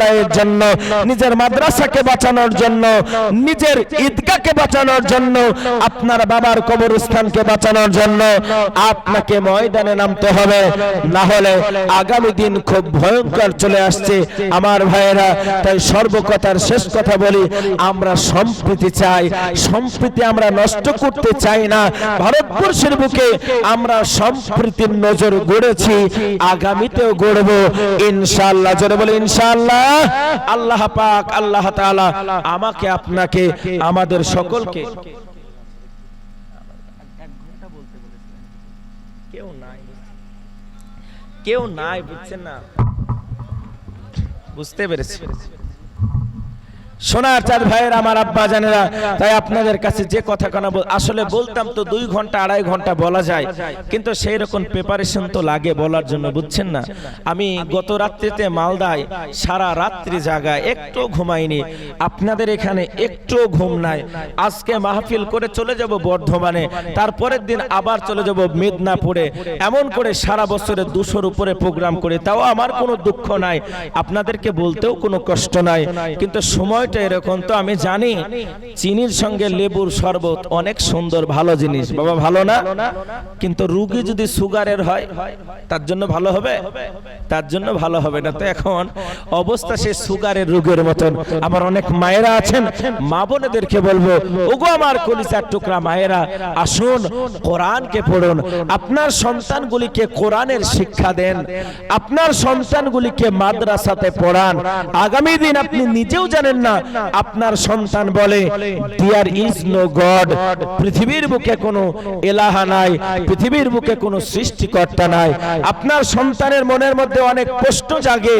লড়াইয়ের জন্য, নিজের মাদ্রাসাকে বাঁচানোর জন্য, নিজের ঈদগাহকে বাঁচানোর জন্য, আপনার বাবার কবরস্থানকে বাঁচানোর জন্য আপনাকে ময়দানে নামতে হবে। না হলে আগামী দিন খুব ভয়ঙ্কর চলে আসছে আমার ভাইয়েরা। তাই সর্বকথার শেষ কথা বলি, আমরা সম্প্রীতি চাই। সম্প্রীতি আমরা নষ্ট করতে চাই না। ভারতবর্ষের বুকে আমরা সম্প্রীতির নজর গড়েছি, আগামীতেও গড়ব। ইনশাআল্লাহ, জোরে বলে ইনশাআল্লাহ। আল্লাহ পাক, আল্লাহ আমাকে, আপনাকে, আমাদের সকলকে কেউ নাই কেউ নাই, বুঝছেন না? বুঝতে পেরেছি। সোনার চাঁদ ভাইয়ের আমার আব্বা জানেরা, তাই আপনাদের কাছে যে কথা কানা আসলে বলতাম তো দুই ঘণ্টা, আড়াই ঘণ্টা বলা যায়, কিন্তু সেই রকম প্রিপারেশন তো লাগে বলার জন্য, বুঝছেন না? আমি গত রাত্রিতে মালদায় সারা রাত্রি জাগায় একটু ঘুমাইনি, আপনাদের এখানে একটু ঘুম নাই। আজকে মাহফিল করে চলে যাব বর্ধমানে, তারপরের দিন আবার চলে যাব মেদিনীপুরে। এমন করে সারা বছরে দুশোর উপরে প্রোগ্রাম করে, তাও আমার কোনো দুঃখ নাই। আপনাদেরকে বলতেও কোনো কষ্ট নাই, কিন্তু সময়টা এরকম তো আমি জানি। চিনির সঙ্গে লেবুর শরবত অনেক সুন্দর, ভালো জিনিস। বাবা, ভালো না? কিন্তু রুগী যদি সুগারের হয়, তার জন্য ভালো হবে? তার জন্য ভালো হবে না। তো এখন অবস্থা সে সুগারের রোগের মতন। আমার অনেক মায়েরা আছেন। মা বোনেদেরকে বলব, ওগো আমার কলিজার টুকরা মায়েরা, আসুন, কোরআনকে পড়ুন। আপনার সন্তানগুলিকে কোরআনের শিক্ষা দেন। আপনার সন্তানগুলিকে মাদ্রাসাতে পড়ান। আগামী দিন আপনি নিজেও জানেন না আপনার সন্তান বলে দিয়ার ইজ নো গড পৃথিবীর বুকে কোনো এলাহা নাই, পৃথিবীর বুকে কোনো সৃষ্টিকর্তা নাই। আপনার সন্তানের মনের মধ্যে অনেক প্রশ্ন জাগে।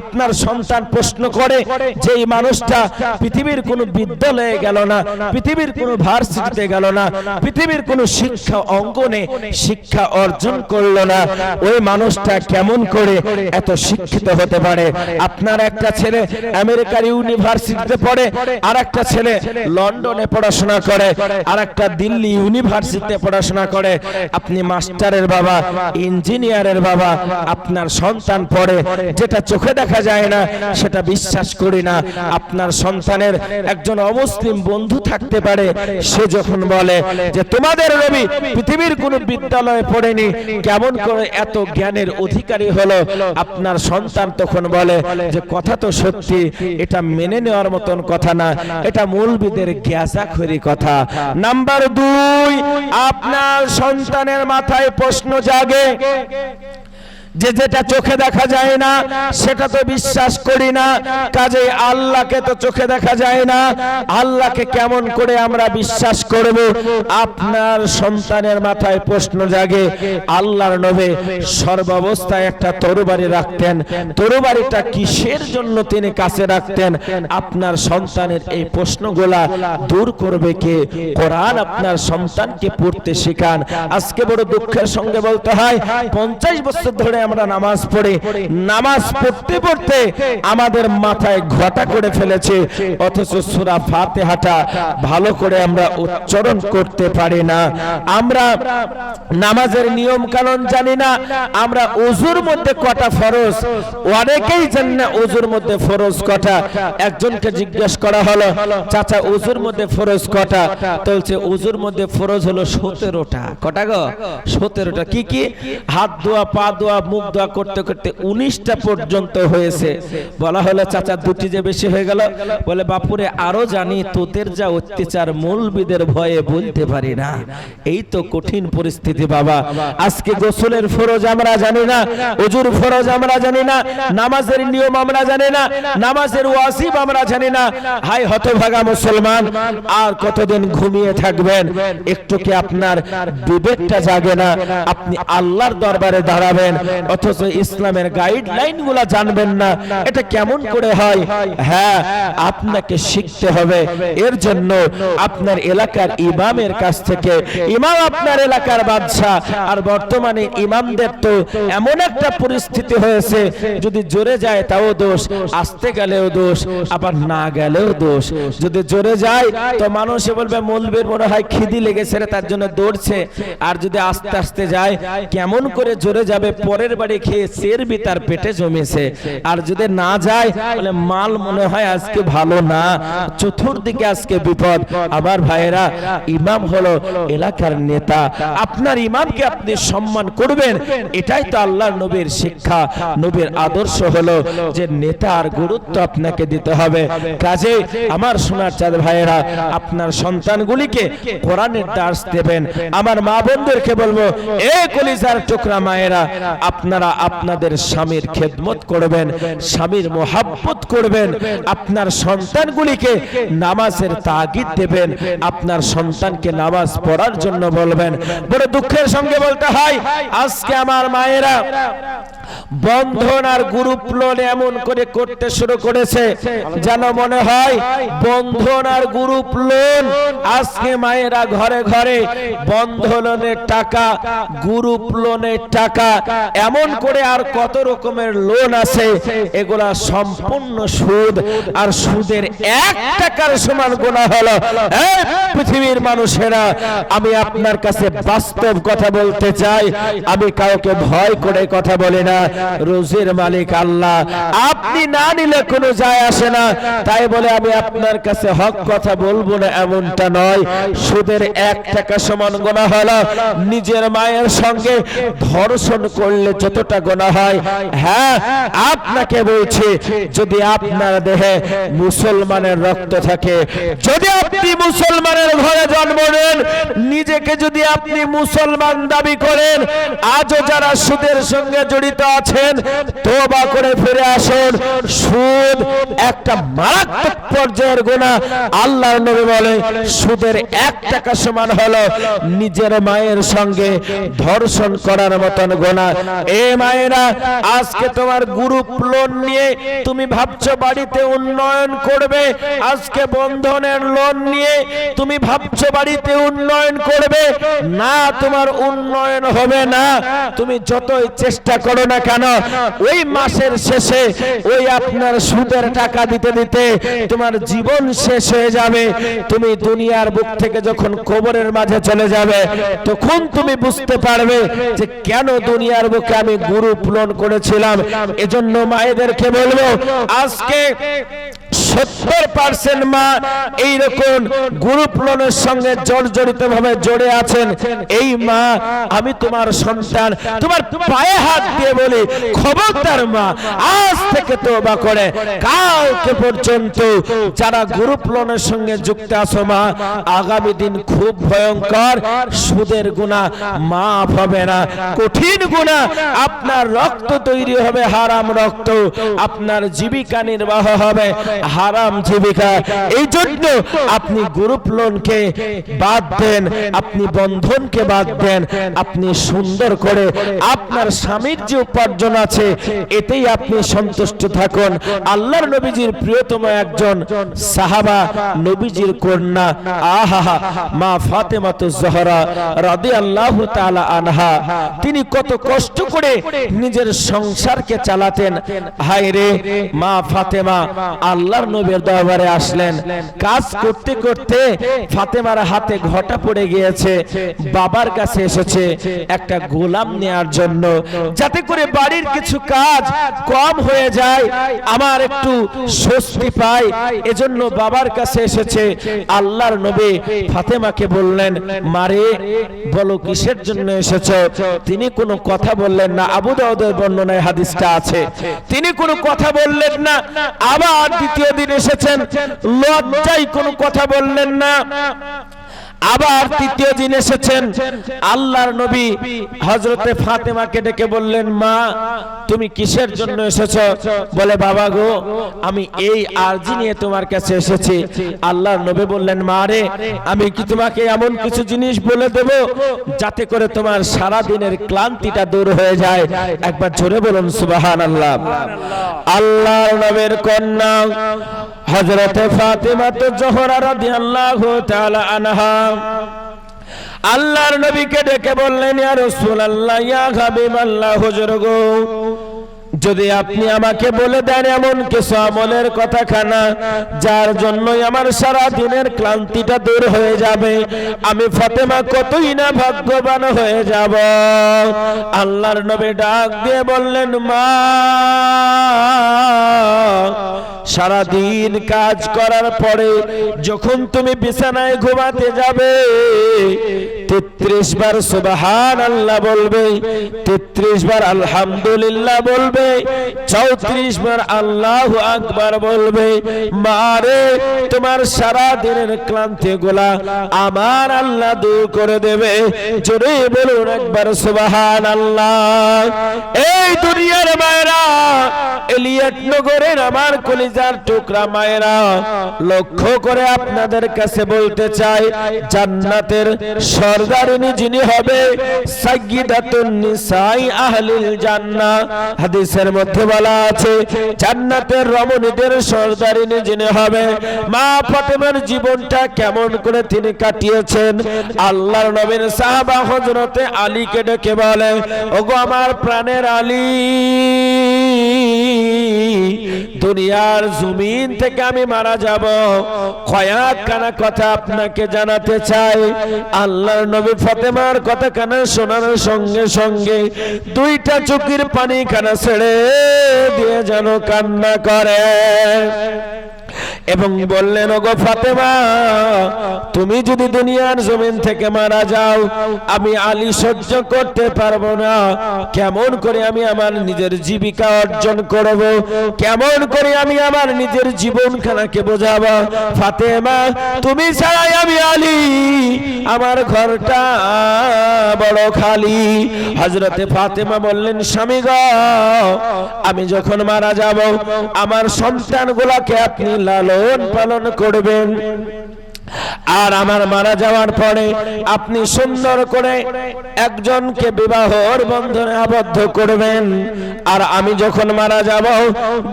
আপনার সন্তান প্রশ্ন করে যে এই মানুষটা পৃথিবীর কোনো বিদ্যালয়ে গেল না, পৃথিবীর কোনো ভার্সিটিতে গেল না, পৃথিবীর কোনো শিক্ষা অঙ্গনে শিক্ষা অর্জন করল না। ওই মানুষটা কেমন করে এত শিক্ষিত হতে পারে? আপনার একটা ছেলে আমেরিকার ইউনিভার্সিটিতে পড়ে আর একটা ছেলে লন্ডনে পড়াশোনা করে আর একটা দিল্লি ইউনিভার্সিটিতে পড়াশোনা করে। আপনি মাস্টারের বাবা, ইঞ্জিনিয়ারের বাবা, আপনার সন্তান পড়ে, যেটা চোখে দেখা যায় না, সেটা বিশ্বাস করি না। আপনার সন্তানের একজন অমুসলিম বন্ধু থাকতে পারে, সে যখন বলে যে, তোমাদের রবি পৃথিবীর কোন বিদ্যালয়ে পড়েনি, কেমন করে এত জ্ঞানের অধিকারী হলো? আপনার সন্তান তখন বলে যে, কথা তো সত্যি, এটা মেনে নেওয়ার মতন কথা না এটা মৌলবিদের গ্যাসাখরি কথা। নাম্বার দুই আপনার সন্তানের মাথায় প্রশ্ন জাগে। যে যেটা চোখে দেখা যায় না, সেটা তো বিশ্বাস করি না। কাজে আল্লাহকে তো চোখে দেখা যায় না। আল্লাহকে কেমন করে আমরা বিশ্বাস করব? আপনার সন্তানের মাথায় প্রশ্ন জাগে, আল্লাহর নবে সর্বাবস্থায় একটা তরবারি রাখতেন। তরবারিটা কিসের জন্য তিনি কাছে রাখতেন? আপনার সন্তানের এই প্রশ্নগুলা দূর করবে কে? কোরআন আপনার সন্তানকে পড়তে শেখান। আজকে বড় দুঃখের সঙ্গে বলতে হয়, পঞ্চাশ বছর ধরে আমরা নামাজ পড়ি, নামাজ পড়তে পড়তে আমাদের মাথায় ঘটা করে ফেলেছে, অথচ সুরা ফাতেহাটা ভালো করে আমরা উচ্চারণ করতে পারি না। আমরা নামাজের নিয়ম কানুন জানি না, আমরা উজুর মধ্যে কটা ফরজ, অনেকেই জানি না উজুর মধ্যে ফরজ কটা। একজনকে জিজ্ঞেস করা হলো, চাচা, উজুর মধ্যে ফরজ কটা? বলছে, উজুর মধ্যে ফরজ হলো সতেরোটা। কটা গো? সতেরোটা। কি কি? হাত ধোয়া, পা ধোয়া মুখ ধোয়া করতে করতে উনিশটা পর্যন্ত হয়েছে। বলা হলো, চাচা, দুটি যে বেশি হয়ে গেল। বলে, বাপুরে, আরও জানি, তোদের যা অত্যাচার মূলবিদের ভয়ে বলতে পারি না। এই তো কঠিন পরিস্থিতি, বাবা। আজকে গোসলের ফরজ আমরা জানি না অজুর ফরজ আমরা জানি না, নামাজের নিয়ম আমরা জানি না, নামাজের ওয়াজিব আমরা জানি না। হাই হতভাগা মুসলমান, আর কতদিন ঘুমিয়ে থাকবেন? একটু কি আপনার বিবেকটা জাগে না? আপনি আল্লাহর দরবারে দাঁড়াবেন অথচ ইসলামের গাইডলাইনগুলা জানবেন না। এটা কেমন করে হয়? হ্যাঁ আপনাকে শিখতে হবে। এর জন্য আপনার এলাকার ইমামের কাছ থেকে, ইমাম আপনার এলাকার বাদশাহ, আর বর্তমানে ইমামদের তো এমন একটা পরিস্থিতি হয়েছে, যদি জোরে যায় তাও দোষ, আসতে গেলেও দোষ, আবার না গেলেও দোষ। যদি জোরে যায়, তো মানুষে বলবে, মলবের মনে হয় খিদি লেগেছে তার জন্য দৌড়ছে। আর যদি আস্তে আস্তে যায়, কেমন করে জোরে যাবে, পরের পরের বাড়ি খেয়ে চেরবি তার পেটে জমেছে। আর যদি না যায়, তাহলে মাল মনে হয় আজকে ভালো না। চতুর্দিকে আজকে বিপদ। আবার ভাইয়েরা, ইমাম হলো এলাকার নেতা। আপনার ইমামকে আপনি সম্মান করবেন। এটাই তো আল্লাহর নবীর শিক্ষা। নবীর আদর্শ হলো যে নেতার গুরুত্ব আপনাকে দিতে হবে। কাজে আমার সোনার চাঁদ ভাইয়েরা, আপনার সন্তানগুলিকে কোরআনের দাস দেবেন। আমার মা বোনদেরকে বলব, এ কলিজার টুকরা মায়েরা আপনারা আপনাদের স্বামীর খেদমত করবেন, স্বামীর মোহাব্বত করবেন, আপনার সন্তানগুলিকে নামাজের তাগিদ দেবেন, আপনার সন্তানকে নামাজ পড়ার জন্য বলবেন। বড় দুঃখের সঙ্গে বলতে হয়, আজকে আমার মায়েরা বন্ধন আর গ্রুপ লোন এমন করে করতে শুরু করেছে, যেন মনে হয় বন্ধন আর গ্রুপ লোন আজকে মায়েরা ঘরে ঘরে বন্ধ লোনের টাকা, গ্রুপ লোনের টাকা এমন করে আর কত রকমের লোন আছে এগুলা সম্পূর্ণ সুদ আর সুদের এক টাকার সমান গোনা হলো। পৃথিবীর মানুষেরা আমি আপনার কাছে বাস্তব কথা বলতে চাই আমি কাউকে ভয় করে কথা বলি না। রোজের মালিক আল্লাহ আপনি না নিলে কোনো যায় আসে না। তাই বলে আমি আপনার কাছে হক কথা বলব না এমনটা নয়। সুদের এক টাকা সমান গোনা হলো। নিজের মায়ের সঙ্গে ধর্ষণ করলে যতটা গোনা হয় হ্যাঁ আপনাকে বলছি, যদি আপনার দেহে মুসলমানের রক্ত থাকে, যদি আপনি মুসলমানের ঘরে জন্ম নেন, নিজেকে যদি আপনি মুসলমান দাবি করেন, আজও যারা সুদের সঙ্গে জড়িত আছেন তোবা করে ফিরে আসুন, সুদ একটা মারাত্মক পর্যায়ের গোনা, আল্লাহর নবী বলে, সুদের এক টাকা সমান হলো নিজের মায়ের সঙ্গে ধর্ষণ করার মতন গোনা আজকে তোমার গ্রুপ লোন নিয়ে তুমি ভাবছ বাড়িতে উন্নয়ন করবে। আজকে বন্ধনের লোন নিয়ে তুমি ভাবছ বাড়িতে উন্নয়ন করবে। না, তোমার উন্নয়ন হবে না। তুমি যতই চেষ্টা করো না কেন, ওই মাসের শেষে, ওই আপনার সুদের টাকা দিতে দিতে তোমার জীবন শেষ হয়ে যাবে। তুমি দুনিয়ার বুক থেকে যখন কবরের মাঝে চলে যাবে, তখন তুমি বুঝতে পারবে যে কেন দুনিয়ার বুকে আমি গুরু পূরণ করেছিলাম। এজন্য মায়েদেরকে বলব আজকে সত্তর পার্সেন্ট মা এইরকম গ্রুপ লোনের সঙ্গে জর্জরিত ভাবে জড়ে আছেন। এই মা, আমি তোমার সন্তান, তোমার পায়ে হাত দিয়ে বলি, খবরদার মা, আজ থেকে তোবা করে, কালকে পর্যন্ত যারা গ্রুপ লোনের সঙ্গে যুক্ত আছো মা, আগামী দিন খুব ভয়ঙ্কর, সুদের গুণা মাফ হবে না, কঠিন গুণা, আপনার রক্ত তৈরি হবে, হারাম রক্ত, আপনার জীবিকা নির্বাহ হবে হারাম জীবিকা। এই জন্য আপনি গ্রুপ লোনকে বাদ দেন, আপনি বন্ধনকে বাদ দেন, আপনি সুন্দর করে আপনার স্বামীর যে উপার্জন আছে, এতেই আপনি সন্তুষ্ট থাকুন। আল্লাহর নবীজির প্রিয়তম একজন সাহাবা, নবীজির কন্যা, আহা, মা ফাতেমা তো জহরা রাদি আল্লাহ তাআলা আনহা। তিনি কত কষ্ট করে নিজের সংসারকে চালাতেন। হায় রে মা ফাতেমা, আল্লাহর নবীর দরবারে আসলেন। কাজ করতে করতে ফাতেমার হাতে ঘটা পড়ে গিয়েছে। বাবার কাছে এসেছে একটা গোলাম নেয়ার জন্য। যাতে করে বাড়ির কিছু কাজ কম হয়ে যায়, আমার একটু স্বস্তি এজন্য বাবার কাছে এসেছে। আল্লাহর নবী ফাতেমাকে বললেন মারে বলো কিসের জন্য এসেছ? তিনি কোনো কথা বললেন না। আবু দাউদের বর্ণনায় হাদিসটা আছে। তিনি কোনো কথা বললেন না। আবার দ্বিতীয় এসেছেন। লজ্জায় কোনো কথা বললেন না। আবার তৃতীয় দিন এসেছেন। আল্লাহর নবী হজরতে ফাতেমাকে ডেকে বললেন, মা, তুমি কিসের জন্য এসেছ? বলে, বাবা গো, আমি এই আর্জি নিয়ে তোমার কাছে এসেছি। আল্লাহর নবী বললেন, মা রে, আমি কি তোমাকে এমন কিছু জিনিস বলে দেব যাতে করে তোমার সারা দিনের ক্লান্তিটা দূর হয়ে যায়? একবার জোরে বলুন সুবাহান আল্লাহ আল্লাহর নবীর কন্যা হজরতে ফাতেমা তো জোহরা রাদিয়াল্লাহু তাআলা আনহা আল্লাহর নবীকে ডেকে বললেন ইয়া রাসূলুল্লাহ ইয়া হাবিবাল্লাহ হুজুর গো যদি আপনি আমাকে বলে দেন এমন কিছু আমলের কথা খানা যার জন্যই আমার সারা দিনের ক্লান্তিটা দূর হয়ে যাবে, আমি ফাতেমা কতই না ভাগ্যবান হয়ে যাব। আল্লাহর নবী ডাক দিয়ে বললেন, মা সারা দিন কাজ করার পরে যখন তুমি বিছানায় ঘুমাতে যাবে, তেত্রিশ বার সুবাহান আল্লাহ বলবে, তেত্রিশ বার আলহামদুলিল্লাহ বলবে চৌত্রিশ বার আল্লাহ আকবার বলবে, মারে, তোমার সারা দিনের ক্লান্তি গুলা আমার আল্লাহ দূর করে দেবে। জোরে বলুন একবার সুবাহান আল্লাহ এই দুনিয়ার মায়েরা, এলিয়ট নগরের আমার কলিজার টুকরা মায়েরা, লক্ষ্য করে আপনাদের কাছে বলতে চাই, জান্নাতের সরদারিনী যিনি হবে, সাইয়্যিদাতুন নিসাই আহলিল জান্নাহ। হাদিসের মধ্যে বলা আছে, জান্নাতের রমণীদের সর্দারিনে যিনি হবে, মা ফাতেমার জীবনটা কেমন করে তিনি কাটিয়েছেন, আল্লাহর নবীর সাহাবা হযরতে আলীকে ডেকে বলে, ওগো আমার প্রাণের আলী। দুনিয়ার জমিন থেকে আমি মারা যাব। কয়াক কানা কথা আপনাকে জানাতে চাই। আল্লাহর নবী ফাতেমার কথা কানা শোনার সঙ্গে সঙ্গে দুইটা চুকির পানি কানা ছেড়ে দিয়ে যেন কান্না করে। এবং বললেন, ওগো ফাতেমা, তুমি যদি দুনিয়ার জমিন থেকে মারা যাও, আমি আলী সহ্য করতে পারব না। কেমন করে আমি আমার নিজের জীবিকা অর্জন করব? কেমন করে আমি আমার নিজের জীবনখানাকে বোঝাবো? ফাতেমা, তুমি ছাড়াই আমি আলী। আমার ঘরটা বড় খালি। হজরতে ফাতেমা বললেন, স্বামী গ, আমি যখন মারা যাব, আমার সন্তানগুলাকে আপনি লালন পালন করবেন। আর আমার মারা যাওয়ার পরে আপনি সুন্দর করে একজনকে বিবাহর বন্ধনে আবদ্ধ করবেন। আর আমি যখন মারা যাব,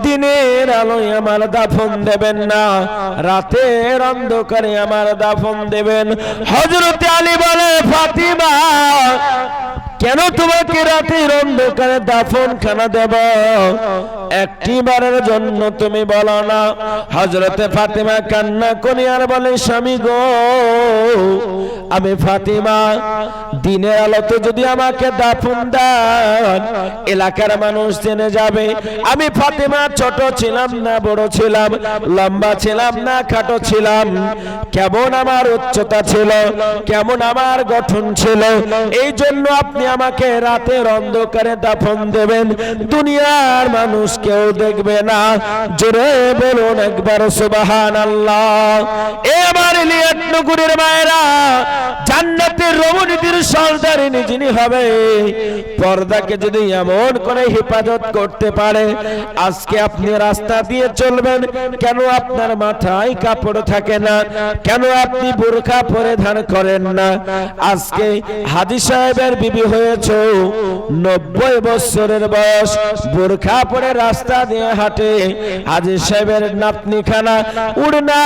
দিনের আলোয় আমার দাফন দেবেন না, রাতের অন্ধকারে আমার দাফন দেবেন। হজরত আলী বলে, ফাতিমা কেন তোমাকে রাতের অন্ধকারে দাফন খানা দেব? একটি বারের জন্য তুমি বলো না হজরতে ফাতিমা কান্না করি আর বলে, স্বামী গো, আমি ফাতিমা, দিনের আলোতে যদি আমাকে দাফন দেন, এলাকার মানুষ জেনে যাবে, আমি ফাতিমা ছোট ছিলাম না, বড় ছিলাম, লম্বা ছিলাম না, খাটো ছিলাম, কেমন আমার উচ্চতা ছিল, কেমন আমার গঠন ছিল, এই জন্য আপনি আমাকে রাতের অন্ধকারে দাফন দেবেন। দুনিয়ার মানুষ কেউ দেখবে না। জোরে বলুন একবার সুবাহান আল্লাহ এ আমার লিয়াত নগরের মায়েরা, জান্নাতের রমণীদের সর্দারিনী যিনি হবে, পর্দাকে যদি এমন করে হেফাজত করতে পারে, আজকে আপনি রাস্তা দিয়ে চলবেন, কেন আপনার মাথায় কাপড় থাকে না? কেন আপনি বোরখা পরিধান করেন না? আজকে হাজি সাহেবের বিবি হয়েছে। নব্বই বছরের বয়স বোরখা পরে রাস্তা দিয়ে হাঁটে। হাজি সাহেবের নাতনি খানা উড়না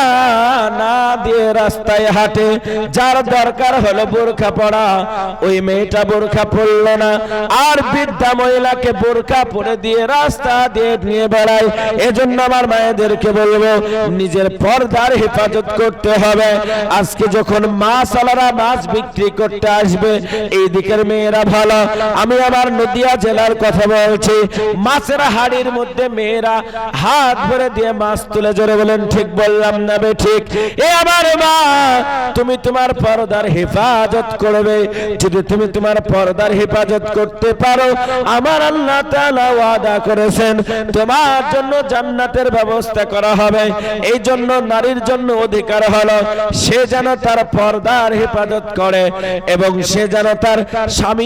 না দিয়ে রাস্তায় হাঁটে। যার দরকার হলো বোরখা পড়া। ওই মেয়েটা বোরখা পড়ল না। আর বৃদ্ধা মহিলাকে বোরখা পরে দিয়ে রাস্তা দিয়ে নিয়ে বেড়ায়। এজন্য আমার মায়েদেরকে বলব, নিজের পর্দার হেফাজত করতে হবে। আজকে যখন মাছ আলারা মাছ বিক্রি করতে আসবে, এই দিকের মেয়েরা ভালো। আমি আমার নদিয়া জেলার কথা বলছি। মাছের হাড়ির মধ্যে মেয়েরা হাত ভরে দিয়ে মাছ তুলে জোরে বলেন, ঠিক বললাম না বে, ঠিক। এ আমার মা, তুমি তোমার পর্দার হেফাজত করবে। যদি তুমি তোমার পর্দার হেফাজত করতে পারো, আমার আল্লাহ তাআলা ওয়াদা করেছেন, তোমার জন্য জান্নাতের ব্যবস্থা করা হবে। এই জন্য নারীর জন্য অধিকার হলো, সে যেন তার পর্দার হেফাজত করে এবং সে যেন তার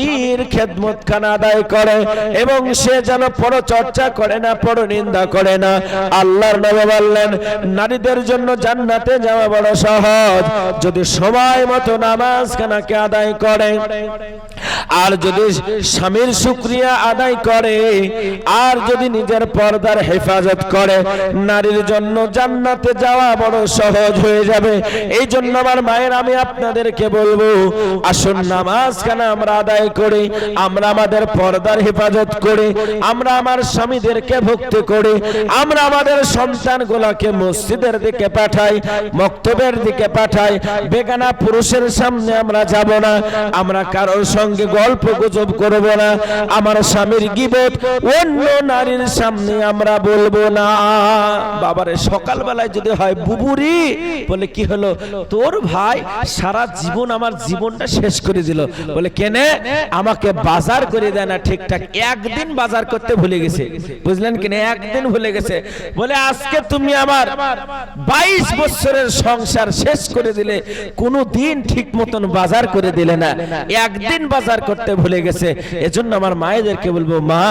স্বামীর খেদমত খানা আদায় করে এবং সে যেন পরচর্চা করে না, পরনিন্দা করে না। আল্লাহর নবী বললেন, নারীদের জন্য জান্নাতে যাওয়া বড় সহজ। যদি সময় মতো নামাজ খানাকে আদায় করে, আর যদি স্বামীর শুক্রিয়া আদায় করে, আর যদি নিজের পর্দার হেফাজত করে, নারীর জন্য জান্নাতে যাওয়া বড় সহজ হয়ে যাবে। এই জন্য আমার মায়ের, আমি আপনাদেরকে বলব, আসুন নামাজ খানা আমরা আদায় আদায় করি, আমরা আমাদের পর্দার হেফাজত করি, আমরা আমার স্বামীদেরকে ভক্তি করি, আমরা আমাদের সন্তানগুলোকে মসজিদের দিকে পাঠাই, মক্তবের দিকে পাঠাই, বেগানা পুরুষের সামনে আমরা যাব না, আমরা কারোর সঙ্গে গল্প গুজব করব না, আমার স্বামীর গিবত অন্য নারীর সামনে আমরা বলব না। বাবারে, সকালবেলায় যদি হয়, বুবুরি, বলে কি হলো? তোর ভাই সারা জীবন আমার জীবনটা শেষ করে দিল। বলে কেনে? আমাকে বাজার করে দেয় না ঠিকঠাক একদিন বাজার করতে ভুলে গেছে। বুঝলেন কিনা একদিন ভুলে গেছে। বলে আজকে তুমি আমার বাইশ বছরের সংসার শেষ করে দিলে কোনো দিন ঠিক মতন বাজার করে দিলে না। একদিন বাজার করতে ভুলে গেছে। এজন্য আমার মায়েদেরকে বলব মা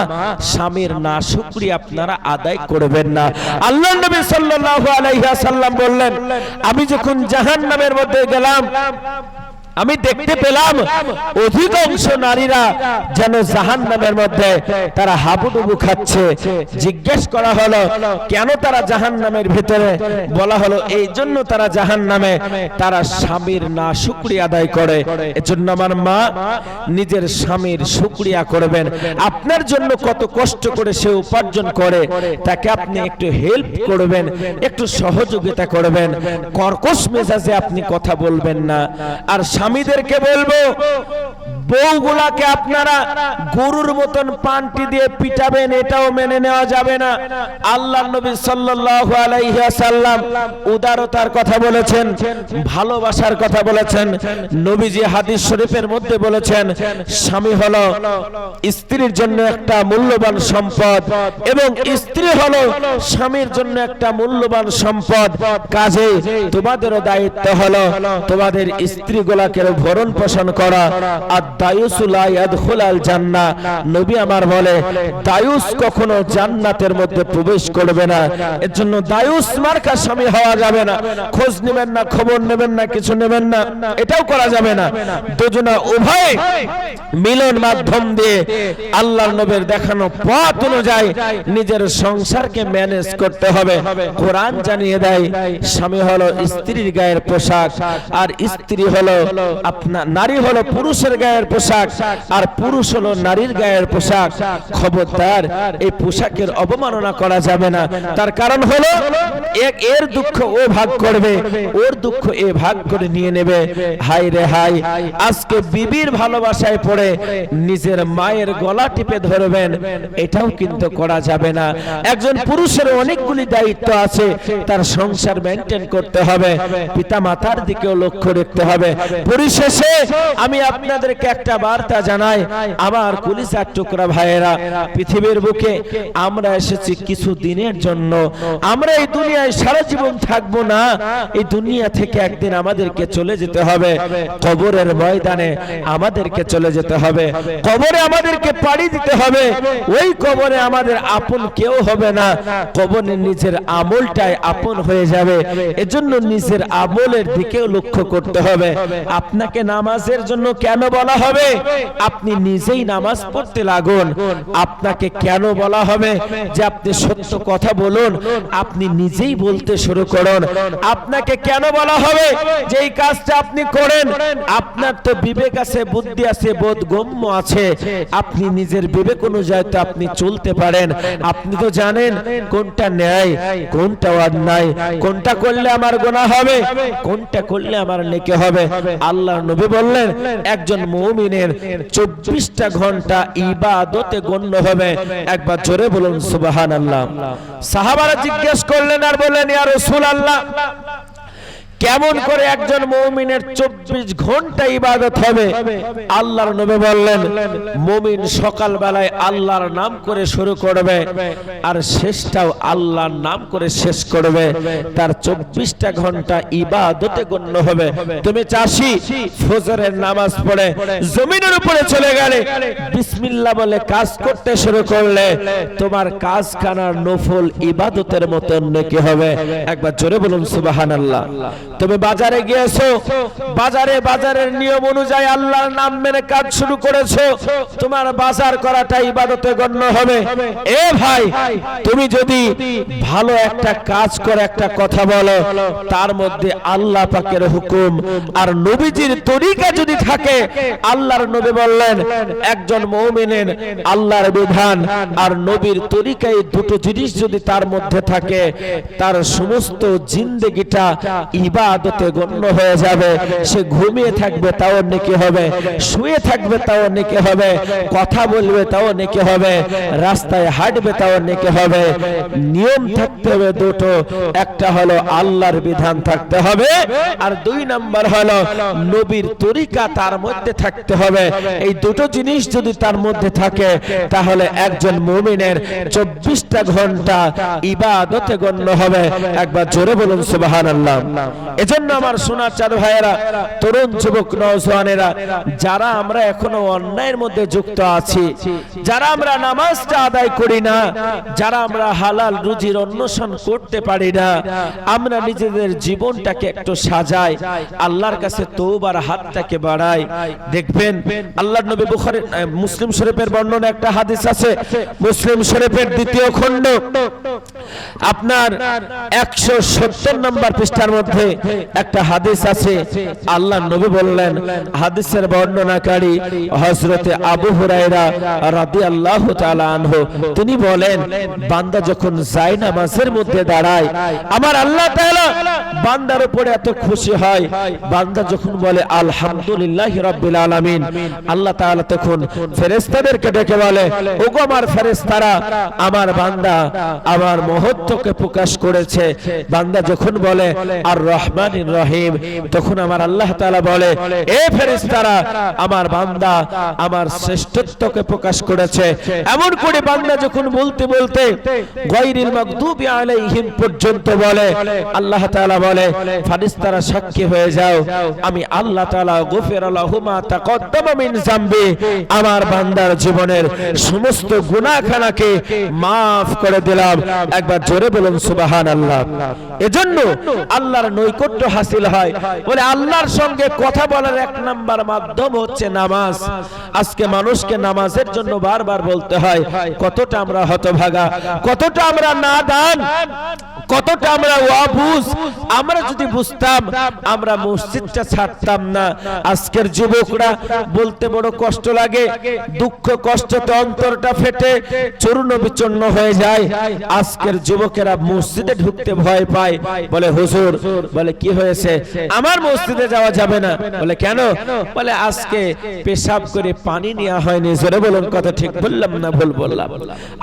স্বামীর না শুক্রিয়া আপনারা আদায় করবেন না। আল্লাহ নবী সাল্লাল্লাহু আলাইহি ওয়াসাল্লাম বললেন আমি যখন জাহান্নামের মধ্যে গেলাম আমি দেখতে পেলাম অধিকাংশ নারীরা যেন জাহান নামের মধ্যে তারা হাবুডুবু খাচ্ছে। জিজ্ঞেস করা হলো, কেন তারা জাহান নামের ভিতরে? বলা হলো, এই জন্য তারা জাহান নামে তারা স্বামীর না শুক্রিয়া আদায় করে। এজন্য আমার মা নিজের স্বামীর শুক্রিয়া করবেন। আপনার জন্য কত কষ্ট করে সে উপার্জন করে, তাকে আপনি একটু হেল্প করবেন, একটু সহযোগিতা করবেন। কর্কশ মেজাজে আপনি কথা বলবেন না। আর স্বামীদেরকে বলব বউগুলাকে আপনারা গরুর মতন পানটি দিয়ে পিটাবেন, এটাও মেনে নেওয়া যাবে না। আল্লাহ নবী সাল্লাল্লাহু উদারতার কথা বলেছেন, ভালোবাসার কথা বলেছেন, নবীজি হাদিস শরীফের মধ্যে বলেছেন, স্বামী হলো স্ত্রীর জন্য একটা মূল্যবান সম্পদ এবং স্ত্রী হলো স্বামীর জন্য একটা মূল্যবান সম্পদ। কাজে তোমাদেরও দায়িত্ব হলো তোমাদের স্ত্রীগুলাকে ভরণ পোষণ করা। আর দায়ুসুলা ইয়াদখুলাল জান্নাহ নবী আমার বলে, দায়ুস কখনো জান্নাতের মধ্যে প্রবেশ করবে না। এর জন্য দায়ুস মার্কা স্বামী হওয়া যাবে না। খোঁজ নেবেন না, খবর নেবেন না, কিছু নেবেন না। এটাও করা যাবে না। দুজনা উভয় মিলন মাধ্যম দিয়ে নবীর দেখানো পথ অনুযায়ী নিজের সংসারকে ম্যানেজ করতে হবে। কোরআন জানিয়ে দেয়, স্বামী হলো স্ত্রীর গায়ের পোশাক, আর স্ত্রী হলো আপনার নারী হলো পুরুষের গায়ের পোশাক, আর পুরুষ হলো নারীর গায়ের পোশাক। খবরদার, এই পোশাকের অবমাননা করা যাবে না। তার কারণ হলো, এক এর দুঃখ ও ভাগ করবে, ওর দুঃখ এ ভাগ করে নিয়ে নেবে। হাই রে হাই, আজকে বিবির ভালোবাসায় পড়ে নিজের মায়ের গলা টিপে ধরবেন, এটাও কিন্তু করা যাবে না। একজন পুরুষের অনেকগুলি দায়িত্ব আছে, তার সংসার মেনটেন করতে হবে পিতা মাতার দিকেও লক্ষ্য রাখতে হবে। পরিশেষে আমি আপনাদেরকে একটা বার্তা জানাই, আমার কুলিসার টুকরা ভাইয়েরা, পৃথিবীর বুকে আমরা এসেছি কিছু দিনের জন্য। আমরা এই দুনিয়ায় সারা জীবন থাকব না। এই দুনিয়া থেকে একদিন আমাদেরকে চলে যেতে হবে। কবরের ময়দানে আমাদেরকে চলে যেতে হবে। কবরে আমাদেরকে পাড়ি দিতে হবে। ওই কবরে আমাদের আপন কেউ হবে না। কবরে নিজের আমলটাই আপন হয়ে যাবে। এজন্য নিজের আমলের দিকেও লক্ষ্য করতে হবে। আপনাকে নামাজের জন্য কেন বলা হবে, আপনি নিজেই নামাজ পড়তে লাগুন। আপনাকে কেন বলা হবে যে আপনি সত্য কথা বলুন? আপনি নিজেই বলতে শুরু করুন। আপনাকে কেন বলা হবে যে এই কাজটা আপনি করেন? আপনার তো বিবেক আছে, বুদ্ধি আছে বোধগম্য আছে। আপনি নিজের বিবেক অনুযায়ী তো আপনি চলতে পারেন। আপনি তো জানেন কোনটা ন্যায়, কোনটা অন্যায়। কোনটা করলে আমার গোনা হবে, কোনটা করলে আমার নেকে হবে। আল্লাহ নবী বললেন, একজন মুমিনের চব্বিশটা ঘণ্টা ইবাদতে গণ্য হবে। একবার জোরে বলুন সুবাহান আল্লাহ সাহাবারা জিজ্ঞেস করলেন আর বললেন আর রসুল আল্লাহ কেমন করে একজন মৌমিনের চব্বিশ ঘণ্টা ইবাদত হবে? আল্লাহর নবী বললেন মমিন সকাল বেলায় আল্লাহর নাম করে শুরু করবে আর শেষটাও আল্লাহর নাম করে শেষ করবে। তার চব্বিশটা ঘণ্টা ইবাদতে গণ্য হবে। তুমি চাষি ফজরের নামাজ পড়ে জমিনের উপরে চলে গেলে বিসমিল্লাহ বলে কাজ করতে শুরু করলে তোমার কাজ কানার নফল ইবাদতের মতন নাকি হবে। একবার জোরে বলুন সুবাহান আল্লাহ তুমি বাজারে গিয়েছো, বাজারে বাজারের নিয়ম অনুযায়ী আল্লাহর নাম মেনে কাজ শুরু করেছ, তোমার বাজার করাটা ইবাদতে গণ্য হবে। এ ভাই, তুমি যদি ভালো একটা কাজ করে একটা কথা বলো, তার মধ্যে আল্লাহ পাকের হুকুম আর নবীজির তরিকা যদি থাকে, আল্লাহর নবী বললেন, একজন মৌমিনের আল্লাহর বিধান আর নবীর তরিকা এই দুটো জিনিস যদি তার মধ্যে থাকে, তার সমস্ত জিন্দেগিটা ইবাদতে গণ্য হয়ে যাবে। সে ঘুমিয়ে থাকবে, তাও নেকি হবে। শুয়ে থাকবে, তাও নেকি হবে। কথা বলবে, তাও নেকি হবে। রাস্তায় হাঁটবে, তাও নেকি হবে। নিয়ম থাকতে হবে দুটো। একটা হলো আল্লাহর বিধান থাকতে হবে, আর দুই নাম্বার হলো নবীর তরিকা তার মধ্যে থাকতে হবে। এই দুটো জিনিস যদি তার মধ্যে থাকে, তাহলে একজন মুমিনের চব্বিশটা ঘণ্টা ইবাদতে গণ্য হবে। একবার জোরে বলুন সুবাহান আল্লাহ এজন্য আমার সোনার চাঁদ ভাইয়েরা, তরুণ যুবক নওজওয়ানেরা যারা আমরা এখনও অন্যায়ের মধ্যে যুক্ত আছি, যারা আমরা নামাজটা আদায় করি না, যারা আমরা হালাল রুজির অন্বেষণ করতে পারি না, আমরা নিজেদের জীবনটাকে একটু সাজাই, আল্লাহর কাছে তৌবার হাতটাকে বাড়াই। দেখবেন, আল্লাহর নবী বুখারী মুসলিম শরীফের বর্ণনা একটা হাদিস আছে, মুসলিম শরীফের দ্বিতীয় খণ্ড। আপনার একশো সত্তর নম্বর পৃষ্ঠার মধ্যে একটা হাদিস আছে। আল্লাহ নবী বললেন, হাদিসের বর্ণনাকারী হজরতে আবু হুরাইরা রাদি আল্লাহ আনহু, তিনি বলেন, বান্দা যখন যায় নামাজের মধ্যে দাঁড়ায়, আমার আল্লাহ বান্দার উপরে এত খুশি হয়। বান্দা যখন বলে, আলহামদুলিল্লাহ রাব্বিল আলামিন, আল্লাহ তাআলা তখন ফেরেশতাদেরকে ডেকে বলে, ওগো আমার ফেরেশতারা, আমার বান্দা আমার মহত্বকে প্রকাশ করেছে। বান্দা যখন বলে, আর রহমান রহিম। তখন আমার আল্লাহ তাআলা বলে, এ ফেরেশতারা, আমার বান্দা আমার শ্রেষ্ঠত্বকে প্রকাশ করেছে। এমন করে বান্দা যখন বলতে বলতে গায়রিল মাগদুবি আলাইহিম পর্যন্ত বলে, আল্লাহ তাআলা বলে ফারিস্তারা সাক্ষী হয়ে যাও। আমি আল্লাহ তাআলা গফির লাহুমা তাকদ্দামা মিন জামবি আমার বান্দার জীবনের সমস্ত গুনাহখানাকে মাফ করে দিলাম। একবার জোরে বলুন, সুবহানাল্লাহ। এজন্য আল্লাহর নৈকট্য হাসিল হয়। বলে আল্লাহর সঙ্গে কথা বলার এক নাম্বার মাধ্যম হচ্ছে নামাজ। আজকে মানুষকে নামাজের জন্য বারবার বলতে হয়, কতটা আমরা হতভাগা, কতটা আমরা নাদান। কতটা আমরা ওয়াবুজ আমরা যদি বুঝতাম, আমরা মসজিদটা ছাড়তাম না। আজকের যুবকরা বলতে বড় কষ্ট লাগে, দুঃখ কষ্টতে অন্তরটা ফেটে, চূর্ণ বিচূর্ণ হয়ে যায়। আজকের যুবকেরা মসজিদে ঢুকতে ভয় পায়। বলে, হুজুর, বলে, কি হয়েছে? আমার মসজিদে যাওয়া যাবে না। বলে, কেন? বলে, আজকে পেশাব করে পানি নেওয়া হয়নি। জোরে বলুন কথা ঠিক, বললাম না ভুল বললাম।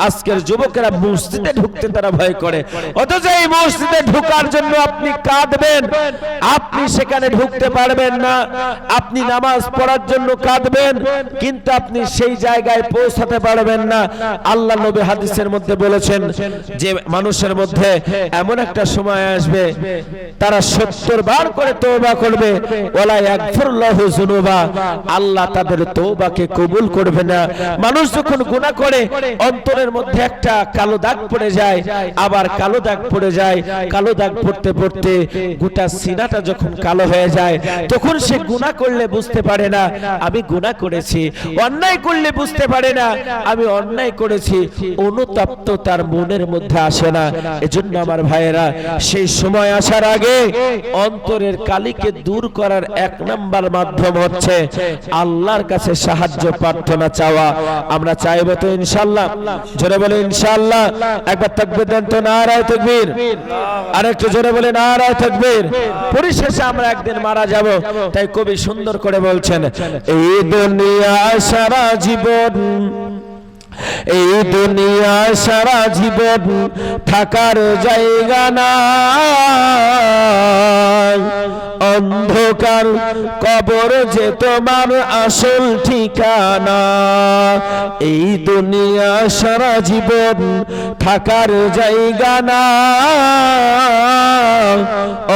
আজকের যুবকেরা মসজিদে ঢুকতে তারা ভয় করে। অথচ এই মসজিদে ঢোকার জন্য আপনি কাঁদবেন। আপনি সেখানে ঢুকতে পারবেন না। আপনি নামাজ পড়ার জন্য কাঁদবেন। কিন্তু আপনি সেই জায়গায় পৌঁছাতে পারবেন না। আল্লাহ নবী হাদিসের মধ্যে বলেছেন যে মানুষের মধ্যে এমন একটা সময় আসবে, তারা সত্তর বার করে তওবা করবে। ওলা ইয়াগফিরুল্লাহু যুনুবা। আল্লাহ তাদের তওবাকে কবুল করবে না। মানুষ যখন গুনাহ করে, অন্তরের মধ্যে একটা কালো দাগ পড়ে যায়। আবার কালো দাগ পড়ে যায়, কালো দাগ পড়তে পড়তে গোটা সিনাটা যখন কালো হয়ে যায়, তখন সে গুনাহ করলে বুঝতে পারে না, আমি গুনাহ করেছি, অন্যায় করলে বুঝতে পারে না, আমি অন্যায় করেছি, অনুতপ্ত তার মনের মধ্যে আসে না। এজন্য আমার ভাইয়েরা, সেই সময় আসার আগে অন্তরের কালিকে দূর করার এক নাম্বার মাধ্যম হচ্ছে আল্লাহর কাছে সাহায্য, প্রার্থনা চাওয়া। আমরা চাইব তো ইনশাল্লাহ। জোরে বলে ইনশাল্লাহ। একবার তাকবীর দেন তো নারায় তাকবীর। আর একটু জোরে বলে নারায় তাকবীর পরিশেষে আমরা একদিন মারা যাব। তাই কবি সুন্দর করে বলছেন এই দুনিয়া সারা জীবন এই দুনিয়া সারা জীবন থাকার জায়গা না অন্ধকার কবর যে তোমার আসল ঠিকানা। এই দুনিয়া সারা জীবন থাকার জায়গা না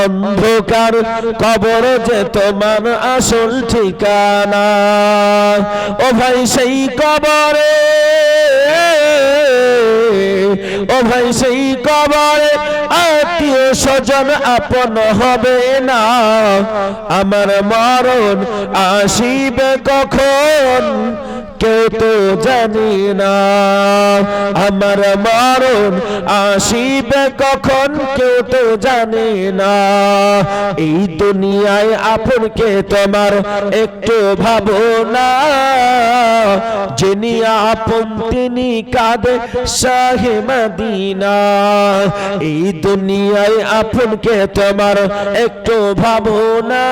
অন্ধকার কবর যে তোমার আসল ঠিকানা। ও ভাই, সেই কবরে ও ভাই সেই কবরে আত্মীয় স্বজন আপন হবে না। আমার মরণ আসিবে কখন? কেউ তো জানি না। আমার মরণ আসিবে কখন, কেউ তো জানি না। এই দুনিয়ায় আপনকে তোমার একটু ভাবো না। যিনি আপন, তিনি কাঁদে শাহে মদিনা। এই দুনিয়ায় আপনকে তোমার একটু ভাবো না।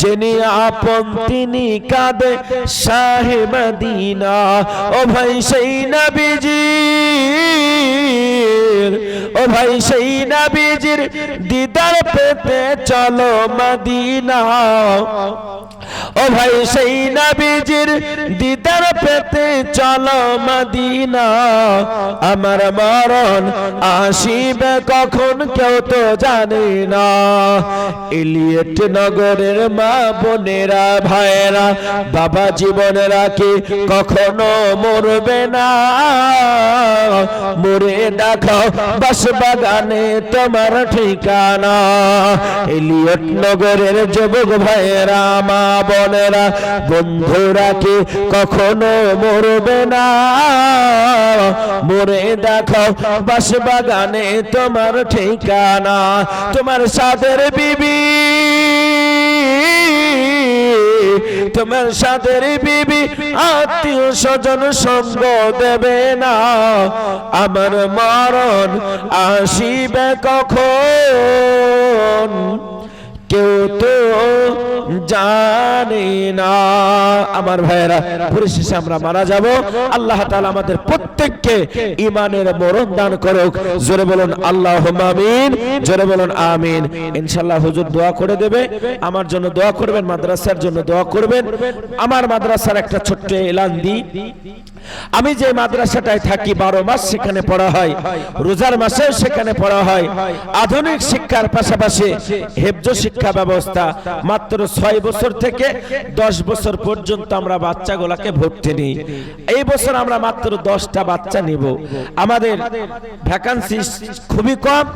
যিনি আপন, তিনি কাঁদে শাহে মদিনা। ও ভাই সেই নবীজি ও ভাই সেই নবীজির দিদার পেতে চলো মদিনা। ও ভাই সেই নবীজির দিদার পেতে চলো মদিনা। আমার মরণ আসিবে কখন কেউ তো জানে না। ইলিয়েট নগরের মা বোনেরা, ভাইয়েরা, বাবা জীবনেরা কি কখনো মরবে না? মরে দেখো বাস বাগানে তোমার ঠিকানা। এলিয়ট নগরের যুবক ভাইয়েরা, মা বোনেরা, বন্ধুরা কি কখনো মরবে না। মরে দেখো বাস বাগানে তোমার ঠিকানা, তোমার সাদের বিবি। তোমার সাদের বিবি আত্মীয় স্বজন সঙ্গ দেবে না। আমার মরণ আসিবে কখন? কেউ তো জানে না। আমার ভাইয়েরা পরিশেষে আমরা মারা যাব। আল্লাহ তাআলা আমাদের প্রত্যেককে ইমানের মরণ দান করুক। জোরে বলুন আল্লাহ আমিন। জোরে বলুন, আমিন। ইনশাআল্লাহ হুজুর দোয়া করে দেবে। আমার জন্য দোয়া করবেন, মাদ্রাসার জন্য দোয়া করবেন। আমার মাদ্রাসার একটা ছোট্ট এলান দিই। আমি যে মাদ্রাসাটায় থাকি, বারো মাস সেখানে পড়া হয়। রোজার মাসেও সেখানে পড়া হয়। আধুনিক শিক্ষার পাশাপাশি হেফজ শিক্ষা ব্যবস্থা মাত্র ছয় বছর থেকে দশ বছর পর্যন্ত আমরা বাচ্চাগুলাকে ভর্তি নিই। এই বছর আমরা মাত্র দশটা বাচ্চা নিব। আমাদের ভ্যাকান্সি খুবই কম,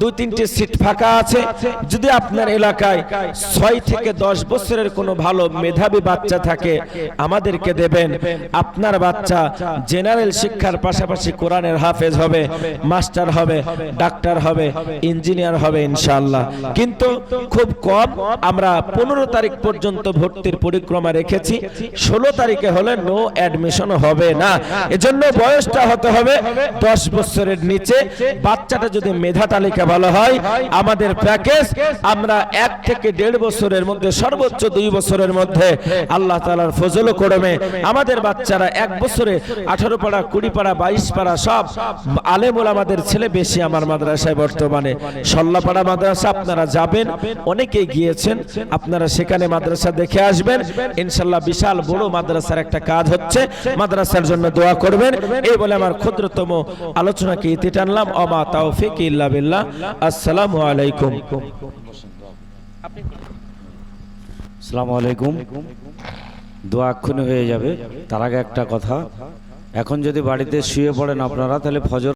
দুই তিনটে সিট ফাঁকা আছে। যদি আপনার এলাকায় ছয় থেকে দশ বছরের কোনো ভালো মেধাবী বাচ্চা থাকে, আমাদেরকে দেবেন। আপনার বাচ্চা জেনারেল শিক্ষার পাশাপাশি কোরআনের হাফেজ হবে, মাস্টার হবে, ডাক্তার হবে ইঞ্জিনিয়ার হবে ইনশাল্লাহ কিন্তু খুব কম। আমরা পনেরো তারিখ পর্যন্ত ভর্তির পরিক্রমা রেখেছি। ষোলো তারিখে হলে নো অ্যাডমিশন হবে না। এজন্য বয়সটা হতে হবে দশ বছরের নিচে। বাচ্চাটা যদি মেধা তালিকা ভালো হয়, আমাদের প্যাকেজ আমরা এক থেকে দেড় বছরের মধ্যে, সর্বোচ্চ দুই বছরের মধ্যে আল্লাহ তালার ফজল করমে আমাদের বাচ্চারা এক বছরে আঠারো পাড়া, কুড়ি পাড়া, বাইশ পাড়া সব আলেমুল আমাদের ছেলে বেশি আমার মাদ্রাসায় বর্তমানে। সল্লাপাড়া মাদ্রাসা আপনারা যাবেন। অনেকেই গিয়েছেন, আপনারা সেখানে মাদ্রাসা দেখে আসবেন। ইনশাল্লাহ বিশাল বড় মাদ্রাসার একটা কাজ হচ্ছে, মাদ্রাসার জন্য দোয়া করবেন। এই বলে আমার ক্ষুদ্রতম আলোচনাকে ইতি টানলাম। অমা তাওফিক ইল্লা বিল্লাহ। আসসালামু আলাইকুম। আসসালামু আলাইকুম। দোয়া এক্ষুনি হয়ে যাবে। তার আগে একটা কথা। এখন যদি বাড়িতে শুয়ে পড়েন আপনারা, তাহলে ফজর